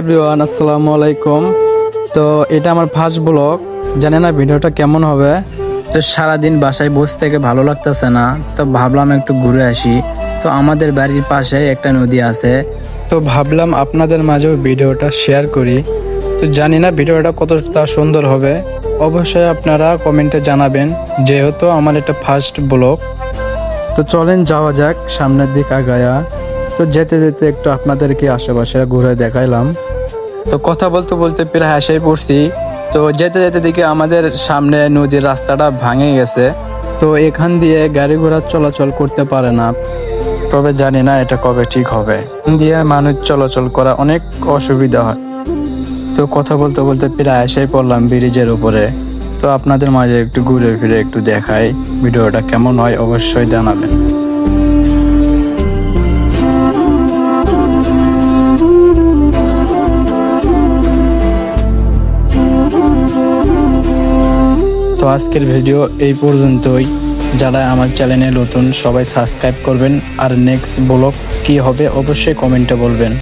Everyone, আসসালামু আলাইকুম। তো এটা আমার ফার্স্ট ব্লগ। জানি না ভিডিওটা কেমন হবে? তো সারাদিন বাসায় বসে থেকে ভালো লাগতেছে না। তো ভাবলাম একটু ঘুরে আসি। তো আমাদের বাড়ির পাশে একটা নদী আছে। তো ভাবলাম আপনাদের মাঝেও ভিডিওটা শেয়ার করি। তো জানি না ভিডিওটা কতটা সুন্দর হবে। অবশ্যই আপনারা কমেন্টে জানাবেন, যেহেতু আমার এটা ফার্স্ট ব্লগ। তো চলেন যাওয়া যাক, সামনের দিক আগায়া। তো যেতে যেতে একটু আপনাদেরকে আশেপাশে ঘুরে দেখাইলাম। তো কথা বলতে বলতে প্রায় এসেই পড়ছি। তো যেতে যেতে দেখি আমাদের সামনে নদীর রাস্তাটা ভাঙে গেছে। তো এখান দিয়ে গাড়ি ঘোড়া চলাচল করতে পারে না। তবে জানি না এটা কবে ঠিক হবে। দিয়ে মানুষ চলাচল করা অনেক অসুবিধা হয়। তো কথা বলতে বলতে প্রায় এসেই পড়লাম ব্রিজের উপরে। তো আপনাদের মাঝে একটু ঘুরে ফিরে একটু দেখাই। ভিডিওটা কেমন হয় অবশ্যই জানাবেন। তো আজকের ভিডিও এই পর্যন্তই। যারা আমার চ্যানেলে নতুন, সবাই সাবস্ক্রাইব করবেন। আর নেক্সট ব্লগ কি হবে, অবশ্যই কমেন্টে বলবেন।